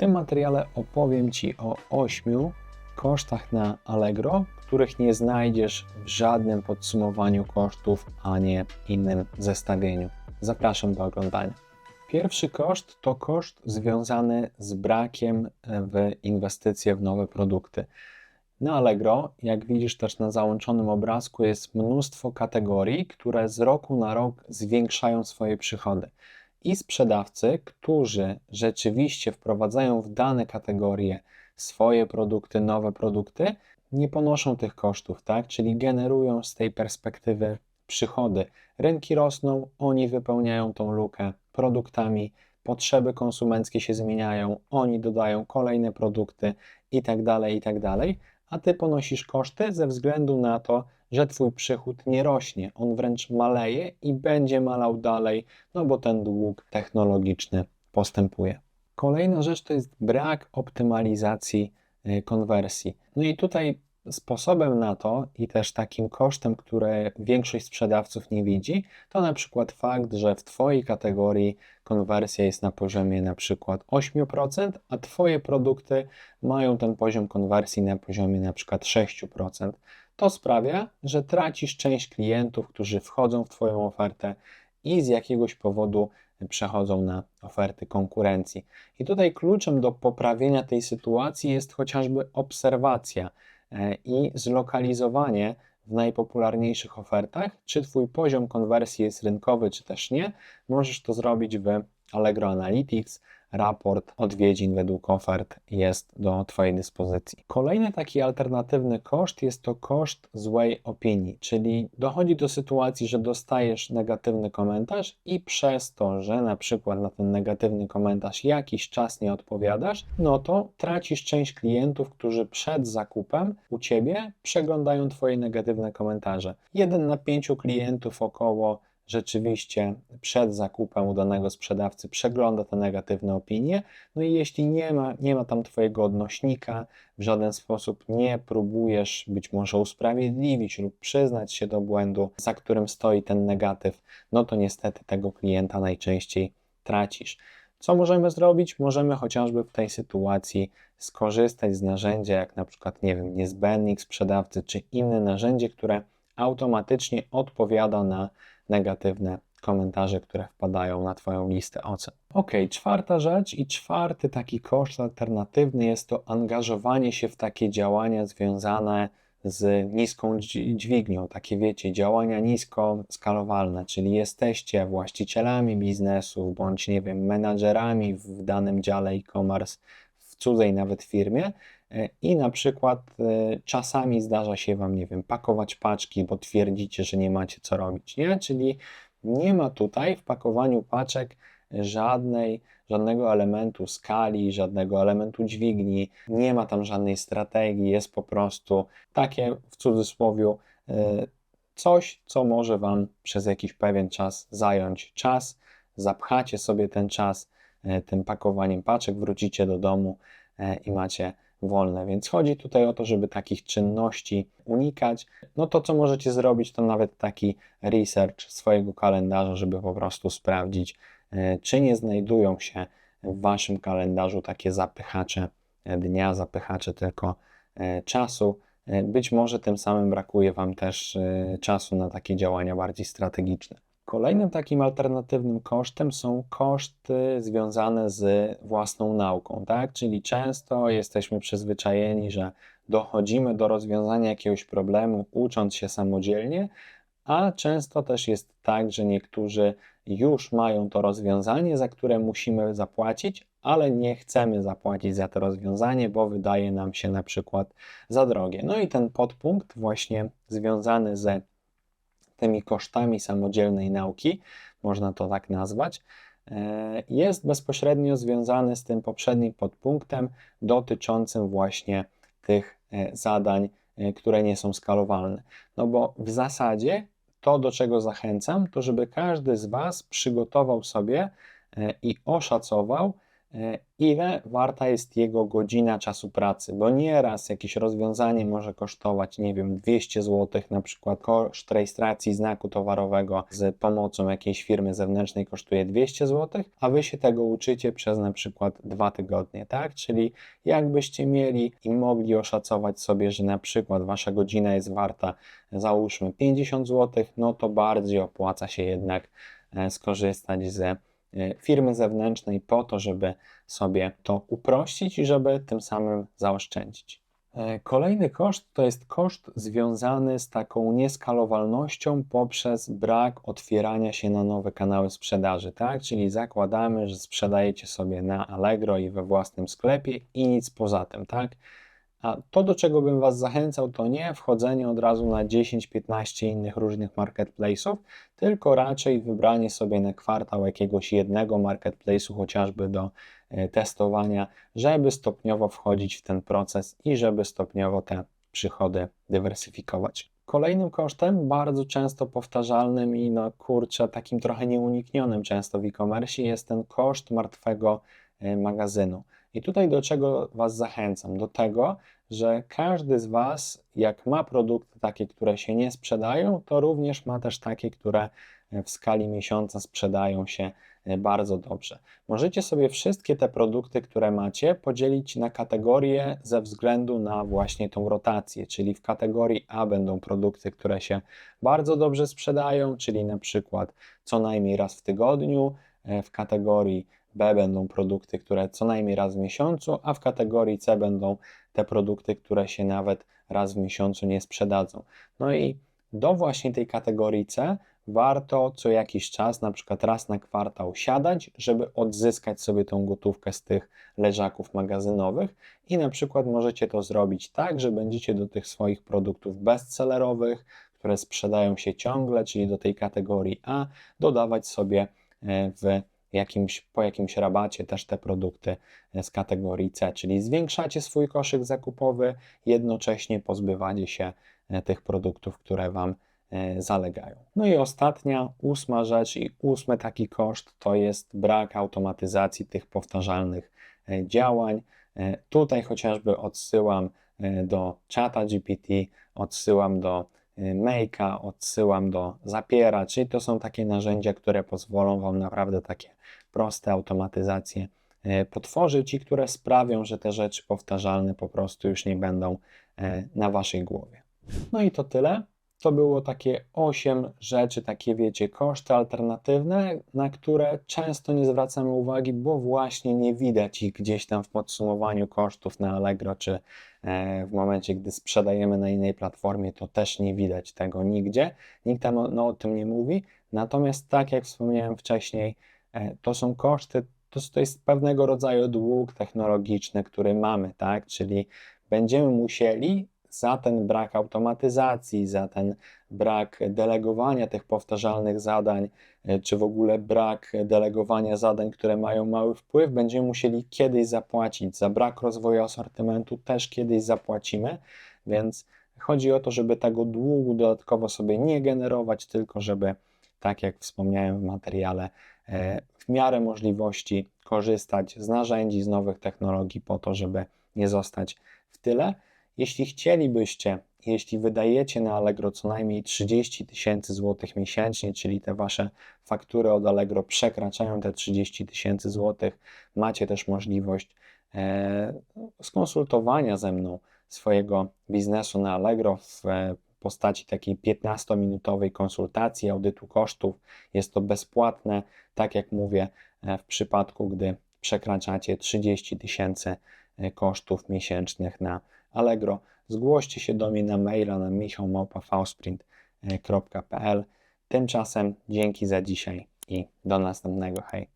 tym materiale opowiem Ci o ośmiu kosztach na Allegro, których nie znajdziesz w żadnym podsumowaniu kosztów, a nie innym zestawieniu. Zapraszam do oglądania. Pierwszy koszt to koszt związany z brakiem w inwestycje w nowe produkty. Na Allegro, jak widzisz też na załączonym obrazku, jest mnóstwo kategorii, które z roku na rok zwiększają swoje przychody. I sprzedawcy, którzy rzeczywiście wprowadzają w dane kategorie swoje produkty, nowe produkty, nie ponoszą tych kosztów, tak? Czyli generują z tej perspektywy przychody. Rynki rosną, oni wypełniają tą lukę produktami, potrzeby konsumenckie się zmieniają, oni dodają kolejne produkty i tak dalej, i tak a ty ponosisz koszty ze względu na to, że twój przychód nie rośnie, on wręcz maleje i będzie malał dalej, no bo ten dług technologiczny postępuje. Kolejna rzecz to jest brak optymalizacji y, konwersji. No i tutaj sposobem na to i też takim kosztem, które większość sprzedawców nie widzi, to na przykład fakt, że w Twojej kategorii konwersja jest na poziomie na przykład 8%, a Twoje produkty mają ten poziom konwersji na poziomie na przykład 6%. To sprawia, że tracisz część klientów, którzy wchodzą w Twoją ofertę i z jakiegoś powodu przechodzą na oferty konkurencji. I tutaj kluczem do poprawienia tej sytuacji jest chociażby obserwacja e, i zlokalizowanie w najpopularniejszych ofertach, czy Twój poziom konwersji jest rynkowy, czy też nie. Możesz to zrobić w Allegro Analytics, raport odwiedzin według ofert jest do Twojej dyspozycji. Kolejny taki alternatywny koszt jest to koszt złej opinii, czyli dochodzi do sytuacji, że dostajesz negatywny komentarz i przez to, że na przykład na ten negatywny komentarz jakiś czas nie odpowiadasz, no to tracisz część klientów, którzy przed zakupem u Ciebie przeglądają Twoje negatywne komentarze. Jeden na pięciu klientów około rzeczywiście przed zakupem u danego sprzedawcy przegląda te negatywne opinie. No i jeśli nie ma, nie ma tam Twojego odnośnika, w żaden sposób nie próbujesz być może usprawiedliwić lub przyznać się do błędu, za którym stoi ten negatyw, no to niestety tego klienta najczęściej tracisz. Co możemy zrobić? Możemy chociażby w tej sytuacji skorzystać z narzędzia, jak na przykład, nie wiem, niezbędnik sprzedawcy, czy inne narzędzie, które automatycznie odpowiada na negatywne komentarze, które wpadają na Twoją listę ocen. Ok, czwarta rzecz i czwarty taki koszt alternatywny jest to angażowanie się w takie działania związane z niską dźwignią, takie wiecie, działania nisko skalowalne, czyli jesteście właścicielami biznesu bądź nie wiem, menadżerami w danym dziale e-commerce, w cudzej nawet firmie i na przykład e, czasami zdarza się Wam, nie wiem, pakować paczki, bo twierdzicie, że nie macie co robić, nie? Czyli nie ma tutaj w pakowaniu paczek żadnej, żadnego elementu skali, żadnego elementu dźwigni, nie ma tam żadnej strategii, jest po prostu takie w cudzysłowie e, coś, co może Wam przez jakiś pewien czas zająć czas, zapchacie sobie ten czas tym pakowaniem paczek, wrócicie do domu i macie wolne. Więc chodzi tutaj o to, żeby takich czynności unikać. No to, co możecie zrobić, to nawet taki research swojego kalendarza, żeby po prostu sprawdzić, e, czy nie znajdują się w waszym kalendarzu takie zapychacze dnia, zapychacze tylko e, czasu. E, być może tym samym brakuje Wam też czasu na takie działania bardziej strategiczne. Kolejnym takim alternatywnym kosztem są koszty związane z własną nauką, tak? Czyli często jesteśmy przyzwyczajeni, że dochodzimy do rozwiązania jakiegoś problemu ucząc się samodzielnie, a często też jest tak, że niektórzy już mają to rozwiązanie, za które musimy zapłacić, ale nie chcemy zapłacić za to rozwiązanie, bo wydaje nam się na przykład za drogie. No i ten podpunkt właśnie związany ze tymi kosztami samodzielnej nauki, można to tak nazwać, e, jest bezpośrednio związany z tym poprzednim podpunktem dotyczącym właśnie tych e, zadań, e, które nie są skalowalne. No bo w zasadzie to, do czego zachęcam, to żeby każdy z Was przygotował sobie i oszacował, ile warta jest jego godzina czasu pracy, bo nieraz jakieś rozwiązanie może kosztować, nie wiem, 200 zł, na przykład koszt rejestracji znaku towarowego z pomocą jakiejś firmy zewnętrznej kosztuje 200 zł, a wy się tego uczycie przez na przykład dwa tygodnie, tak? Czyli jakbyście mieli i mogli oszacować sobie, że na przykład wasza godzina jest warta załóżmy 50 zł, no to bardziej opłaca się jednak e, skorzystać ze e, firmy zewnętrznej po to, żeby sobie to uprościć i żeby tym samym zaoszczędzić. E, kolejny koszt to jest koszt związany z taką nieskalowalnością poprzez brak otwierania się na nowe kanały sprzedaży, tak? Czyli zakładamy, że sprzedajecie sobie na Allegro i we własnym sklepie i nic poza tym, tak? A to, do czego bym Was zachęcał, to nie wchodzenie od razu na 10-15 innych różnych marketplace'ów, tylko raczej wybranie sobie na kwartał jakiegoś jednego marketplace'u, chociażby do e, testowania, żeby stopniowo wchodzić w ten proces i żeby stopniowo te przychody dywersyfikować. Kolejnym kosztem, bardzo często powtarzalnym i no kurczę, takim trochę nieuniknionym często w e-commerce jest ten koszt martwego e, magazynu. I tutaj do czego Was zachęcam? Do tego, że każdy z Was, jak ma produkty takie, które się nie sprzedają, to również ma też takie, które w skali miesiąca sprzedają się e, bardzo dobrze. Możecie sobie wszystkie te produkty, które macie, podzielić na kategorie ze względu na właśnie tą rotację, czyli w kategorii A będą produkty, które się bardzo dobrze sprzedają, czyli na przykład co najmniej raz w tygodniu, e, w kategorii B będą produkty, które co najmniej raz w miesiącu, a w kategorii C będą te produkty, które się nawet raz w miesiącu nie sprzedadzą. No i do właśnie tej kategorii C warto co jakiś czas, na przykład raz na kwartał, siadać, żeby odzyskać sobie tą gotówkę z tych leżaków magazynowych i na przykład możecie to zrobić tak, że będziecie do tych swoich produktów bestsellerowych, które sprzedają się ciągle, czyli do tej kategorii A, dodawać sobie e, w jakimś, po jakimś rabacie też te produkty z kategorii C, czyli zwiększacie swój koszyk zakupowy, jednocześnie pozbywacie się e, tych produktów, które Wam e, zalegają. No i ostatnia, ósma rzecz i ósmy taki koszt to jest brak automatyzacji tych powtarzalnych e, działań. Tutaj chociażby odsyłam do czata GPT, odsyłam do Make'a, odsyłam do Zapiera, czyli to są takie narzędzia, które pozwolą Wam naprawdę takie proste automatyzacje e, potworzyć i które sprawią, że te rzeczy powtarzalne po prostu już nie będą e, na Waszej głowie. No i to tyle. To było takie 8 rzeczy, takie wiecie, koszty alternatywne, na które często nie zwracamy uwagi, bo właśnie nie widać ich gdzieś tam w podsumowaniu kosztów na Allegro, czy e, w momencie, gdy sprzedajemy na innej platformie, to też nie widać tego nigdzie. Nikt tam no, o tym nie mówi. Natomiast, tak jak wspomniałem wcześniej, E, to są koszty, to, to jest pewnego rodzaju dług technologiczny, który mamy, tak? Czyli będziemy musieli za ten brak automatyzacji, za ten brak delegowania tych powtarzalnych zadań, e, czy w ogóle brak delegowania zadań, które mają mały wpływ, będziemy musieli kiedyś zapłacić. Za brak rozwoju asortymentu też kiedyś zapłacimy, więc chodzi o to, żeby tego długu dodatkowo sobie nie generować, tylko żeby, tak jak wspomniałem w materiale, E, w miarę możliwości korzystać z narzędzi, z nowych technologii po to, żeby nie zostać w tyle. Jeśli chcielibyście, jeśli wydajecie na Allegro co najmniej 30 tysięcy złotych miesięcznie, czyli te wasze faktury od Allegro przekraczają te 30 tysięcy złotych, macie też możliwość e, skonsultowania ze mną swojego biznesu na Allegro w postaci takiej 15-minutowej konsultacji, audytu kosztów. Jest to bezpłatne, tak jak mówię, e, w przypadku, gdy przekraczacie 30 tysięcy e, kosztów miesięcznych na Allegro. Zgłoście się do mnie na maila na michałmałpafauspprint.pl. Tymczasem dzięki za dzisiaj i do następnego. Hej!